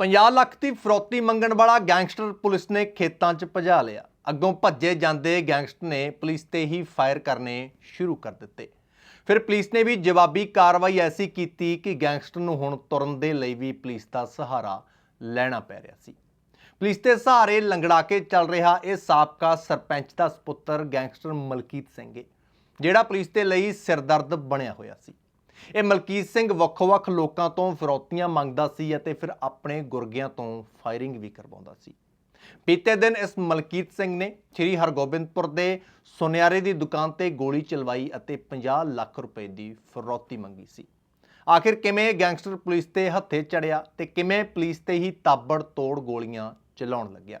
50 ਲੱਖ ਦੀ ਫਰੋਤੀ ਮੰਗਣ ਵਾਲਾ gangster police ਨੇ ਖੇਤਾਂ 'ਚ ਭਜਾ ਲਿਆ। ਅੱਗੋਂ ਭੱਜੇ ਜਾਂਦੇ ਗੈਂਗਸਟਰ ਨੇ ਪੁਲਿਸ ਤੇ ਹੀ ਫਾਇਰ ਕਰਨੇ ਸ਼ੁਰੂ ਕਰ ਦਿੱਤੇ। ਫਿਰ ਪੁਲਿਸ ਨੇ ਵੀ ਜਵਾਬੀ ਕਾਰਵਾਈ ਐਸੀ ਕੀਤੀ ਕਿ ਗੈਂਗਸਟਰ ਨੂੰ ਹੁਣ ਤੁਰਨ ਦੇ ਲਈ ਵੀ ਪੁਲਿਸ ਦਾ ਸਹਾਰਾ ਲੈਣਾ ਪੈ ਰਿਹਾ ਸੀ। ਪੁਲਿਸ ਦੇ ਸਹਾਰੇ ਲੰਗੜਾ ਕੇ ਚੱਲ ਰਿਹਾ ਇਹ ਸਾਬਕਾ ਸਰਪੰਚ ਦਾ ਸੁਪੁੱਤਰ ਗੈਂਗਸਟਰ ਮਲਕੀਤ ਸਿੰਘ ਹੈ ਜਿਹੜਾ ਪੁਲਿਸ ਦੇ ਲਈ ਸਿਰਦਰਦ ਬਣਿਆ ਹੋਇਆ ਸੀ। ਇਹ ਮਲਕੀਤ ਸਿੰਘ ਵੱਖ-ਵੱਖ ਲੋਕਾਂ ਤੋਂ ਫਿਰੌਤੀਆਂ ਮੰਗਦਾ ਸੀ ਅਤੇ ਫਿਰ ਆਪਣੇ ਗੁਰਗਿਆਂ ਤੋਂ ਫਾਇਰਿੰਗ ਵੀ ਕਰਵਾਉਂਦਾ ਸੀ। ਬੀਤੇ ਦਿਨ ਇਸ ਮਲਕੀਤ ਸਿੰਘ ਨੇ ਸ੍ਰੀ ਹਰਗੋਬਿੰਦਪੁਰ ਦੇ ਸੁਨਿਆਰੇ ਦੀ ਦੁਕਾਨ ਤੇ ਗੋਲੀ ਚਲਵਾਈ ਅਤੇ 50 ਲੱਖ ਰੁਪਏ ਦੀ ਫਿਰੌਤੀ ਮੰਗੀ ਸੀ। ਆਖਿਰ ਕਿਵੇਂ ਗੈਂਗਸਟਰ ਪੁਲਿਸ ਤੇ ਹੱਥੇ ਚੜਿਆ ਤੇ ਕਿਵੇਂ ਪੁਲਿਸ ਤੇ ਹੀ ਤਾਬੜ ਤੋੜ ਗੋਲੀਆਂ ਚਲਾਉਣ ਲੱਗਿਆ?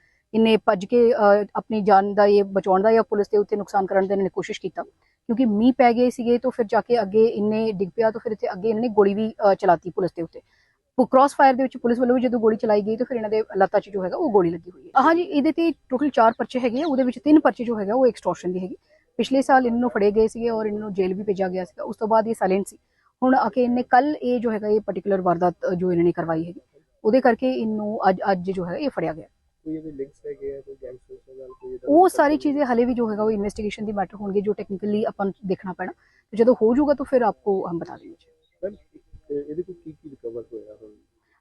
ਇਹਨੇ ਭੱਜ ਕੇ ਅਹ, ਆਪਣੀ ਜਾਨ ਦਾ ਇਹ ਬਚਾਉਣ ਦਾ ਜਾਂ ਪੁਲਿਸ ਦੇ ਉੱਤੇ ਨੁਕਸਾਨ ਕਰਨ ਦਾ ਇਹਨੇ ਕੋਸ਼ਿਸ਼ ਕੀਤਾ। ਕਿਉਂਕਿ ਮੀਂਹ ਪੈ ਗਏ ਸੀਗੇ ਤਾਂ ਫਿਰ ਜਾ ਕੇ ਅੱਗੇ ਇਹਨੇ ਡਿੱਗ ਪਿਆ ਤਾਂ ਫਿਰ ਇੱਥੇ ਅੱਗੇ ਇਹਨੇ ਗੋਲੀ ਵੀ ਚਲਾਤੀ ਪੁਲਿਸ ਦੇ ਉੱਤੇ। ਕ੍ਰਾਸ ਫਾਇਰ ਦੇ ਵਿੱਚ ਪੁਲਿਸ ਵੱਲੋਂ ਵੀ ਜਦੋਂ ਗੋਲੀ ਚਲਾਈ ਗਈ ਤਾਂ ਫਿਰ ਇਹਨਾਂ ਦੇ ਲੱਤਾਂ 'ਚ ਜੋ ਹੈਗਾ ਉਹ ਗੋਲੀ ਲੱਗੀ ਹੋਈ ਹੈ। ਹਾਂਜੀ ਇਹਦੇ ਤੇ ਟੋਟਲ 4 ਪਰਚੇ ਹੈਗੇ ਆ ਉਹਦੇ ਵਿੱਚ ਤਿੰਨ ਪਰਚੇ ਜੋ ਹੈਗਾ ਉਹ ਐਕਸਟੋਰਸ਼ਨ ਦੀ ਹੈਗੀ। ਪਿਛਲੇ ਸਾਲ ਇਹਨਾਂ ਨੂੰ ਫੜੇ ਗਏ ਸੀਗੇ ਔਰ ਇਹਨਾਂ ਨੂੰ ਜੇਲ੍ਹ ਵੀ ਭੇਜਿਆ ਗਿਆ ਸੀਗਾ। ਉਸ ਤੋਂ ਬਾਅਦ ਇਹ ਸਾਇਲੈਂਟ ਸੀ। ਹੁਣ ਆ ਕੇ ਇਹਨੇ ਕੱਲ ਇਹ ਜੋ ਹੈਗਾ ਇਹ ਪਾਰਟਿਕੂਲਰ ਵਾਰਦਾਤ ਜੋ ਇਹਨਾਂ ਨੇ ਕਰਵਾਈ ਹੈਗੀ ਉਹਦੇ ਕਰਕੇ ਇਹਨੂੰ ਅੱਜ ਅੱਜ ਜੋ ਹੈ ਇਹ ਫੜਿਆ ਗਿਆ। ਕੋਈ ਇਹਦੇ ਲਿੰਕਸ ਹੈਗੇ ਆ ਕੋਈ ਗੈਂਗਸਟਰਸ ਦੇ ਨਾਲ ਕੋਈ ਇਹਦਾ ਉਹ ਸਾਰੀ ਚੀਜ਼ੇ ਹਲੇ ਵੀ ਜੋ ਹੈਗਾ ਉਹ ਇਨਵੈਸਟੀਗੇਸ਼ਨ ਦੀ ਮੈਟਰ ਹੋਣਗੇ ਜੋ ਟੈਕਨੀਕਲੀ ਆਪਾਂ ਨੂੰ ਦੇਖਣਾ ਪੈਣਾ। ਤੇ ਜਦੋਂ ਹੋ ਜਾਊਗਾ ਤਾਂ ਫਿਰ ਆਪਕੋ ਹਮ ਬਤਾ Ma'am, ਤੇ ਇਹਦੇ ਕੋਲ ਕੀ ਕੀ ਰਿਕਵਰ ਹੋਇਆ ਹੁਣ?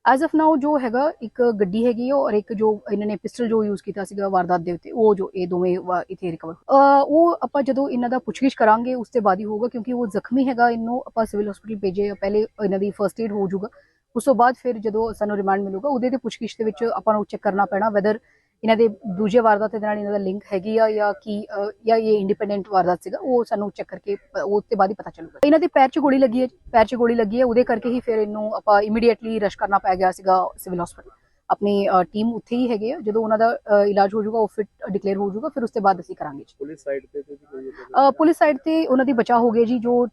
ਐਜ਼ ਆਫ ਨਾਓ ਜੋ ਹੈਗਾ ਇੱਕ ਗੱਡੀ ਹੈਗੀ ਔਰ ਇੱਕ ਜੋ ਇਹਨਾਂ ਨੇ ਪਿਸਟਲ ਜੋ ਯੂਜ਼ ਕੀਤਾ ਸੀਗਾ ਵਾਰਦਾਤ ਦੇ ਉੱਤੇ ਉਹ ਜੋ ਇਹ ਦੋਵੇਂ ਇੱਥੇ ਰਿਕਵਰ ਉਹ ਆਪਾਂ ਜਦੋਂ ਇਹਨਾਂ ਦਾ ਪੁੱਛਗਿੱਛ ਕਰਾਂਗੇ ਉਸ ਤੋਂ ਬਾਅਦ ਹੀ ਹੋਊਗਾ ਕਿਉਂਕਿ ਉਹ ਜ਼ਖਮੀ ਹੈਗਾ ਇਹਨੂੰ ਆਪਾਂ ਸਿਵਲ ਹਸਪੀਟਲ ਭੇਜੇ ਪਹਿਲੇ ਇਹਨਾਂ ਦੀ ਫਰਸਟ ਏਡ ਹੋ ਜਾਊਗਾ। ਉਸ ਤੋਂ ਬਾਅਦ ਫਿਰ ਜਦੋਂ ਸਾਨੂੰ ਰਿਮਾਂਡ ਮਿਲੂਗਾ ਉਹਦੇ ਤੇ ਪੁੱਛਗਿੱਛ ਦੇ ਵਿੱਚ ਆਪਾਂ ਨੂੰ ਚੈੱਕ ਕਰਨਾ ਪੈਣਾ ਵੈਦਰ ਇਹਨਾਂ ਦੇ ਦੂਜੇ ਵਾਰਦਾਤ ਦੇ ਨਾਲ ਇਹਨਾਂ ਦਾ ਲਿੰਕ ਹੈਗੀ ਆ ਜਾਂ ਕੀ ਜਾਂ ਇਹ ਇੰਡੀਪੈਂਡੈਂਟ ਵਾਰਦਾਤ ਸੀਗਾ ਉਹ ਸਾਨੂੰ ਚੈੱਕ ਕਰਕੇ ਉਹ ਤੇ ਬਾਅਦ ਹੀ ਪਤਾ ਚੱਲੂਗਾ। ਇਹਨਾਂ ਦੇ ਪੈਰ 'ਚ ਗੋਲੀ ਲੱਗੀ ਹੈ ਪੈਰ 'ਚ ਗੋਲੀ ਲੱਗੀ ਹੈ ਉਹਦੇ ਕਰਕੇ ਹੀ ਫਿਰ ਇਹਨੂੰ ਆਪਾਂ ਇਮੀਡੀਏਟਲੀ ਰਸ਼ ਕਰਨਾ ਪੈ ਗਿਆ ਸੀਗਾ ਸਿਵਲ ਹਸਪੀਟਲ ਆਪਣੀ ਟੀਮ ਉੱਥੇ ਹੀ ਹੈਗੇ ਆ ਜਦੋਂ ਉਹਨਾਂ ਦਾ ਇਲਾਜ ਹੋ ਜਾਊਗਾ ਉਹ ਫਿਟ ਡਿਕਲੇਅਰ ਹੋ ਜਾਊਗਾ ਫਿਰ ਉਸ ਤੋਂ ਬਾਅਦ ਅਸੀਂ ਕਰਾਂਗੇ। ਪੁਲਿਸ ਸਾਈਡ ਤੇ ਪੁਲਿਸ ਸਾਈਡ ਤੇ ਉਹਨਾਂ ਦੀ ਬਚਾਅ ਹੋ ਗਈ ਜੀ ਜੋ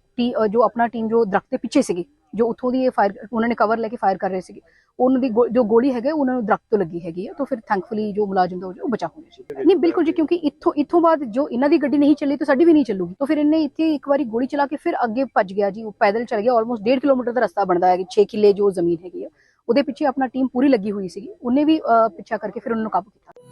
ਜੋ ਆਪਣਾ ਟੀਮ ਜੋ ਦਰਖਤ ਦੇ ਪਿੱਛੇ ਸੀਗੀ। ਜੋ ਉੱਥੋਂ ਦੀ ਇਹ ਫਾਇਰ ਉਹਨਾਂ ਨੇ ਕਵਰ ਲੈ ਕੇ ਫਾਇਰ ਕਰ ਰਹੇ ਸੀਗੇ। ਉਹਨਾਂ ਦੀ ਗੋ- ਜੋ ਗੋਲੀ ਹੈਗਾ, ਉਹਨਾਂ ਨੂੰ ਦਰਖਤ ਤੋਂ ਲੱਗੀ ਹੈਗੀ ਆ, ਤਾਂ ਫਿਰ ਥੈਂਕਫੁਲੀ ਜੋ ਮੁਲਾਜ਼ਮ ਦਾ ਉਹ ਬਚਾ ਹੋ ਗਿਆ ਜੀ ਨਹੀਂ, ਬਿਲਕੁਲ ਜੀ, ਕਿਉਂਕਿ ਇੱਥੋਂ ਇੱਥੋਂ ਬਾਅਦ ਜੋ ਇਹਨਾਂ ਦੀ ਗੱਡੀ ਨਹੀਂ ਚੱਲੀ, ਤਾਂ ਸਾਡੀ ਵੀ ਨਹੀਂ ਚੱਲੂਗੀ। ਤਾਂ ਫਿਰ ਇਹਨੇ ਇੱਥੇ ਇੱਕ ਵਾਰੀ ਗੋਲੀ ਚਲਾ ਕੇ ਫਿਰ ਅੱਗੇ ਭੱਜ ਗਿਆ ਜੀ, ਉਹ ਪੈਦਲ ਚੱਲ ਗਿਆ ਆਲਮੋਸਟ 1.5 ਕਿਲੋਮੀਟਰ ਦਾ ਰਸਤਾ ਬਣਦਾ ਹੈ 6 ਕਿੱਲੇ ਜੋ ਜ਼ਮੀਨ ਹੈਗੀ ਆ। ਉਹਦੇ ਪਿੱਛੇ ਆਪਣਾ ਟੀਮ ਪੂਰੀ ਲੱਗੀ ਹੋਈ ਸੀਗੀ, ਉਹਨੇ ਵੀ ਪਿੱਛਾ ਕਰਕੇ ਫਿਰ ਉਹਨਾਂ ਨੂੰ ਕਾਬੂ ਕੀਤਾ।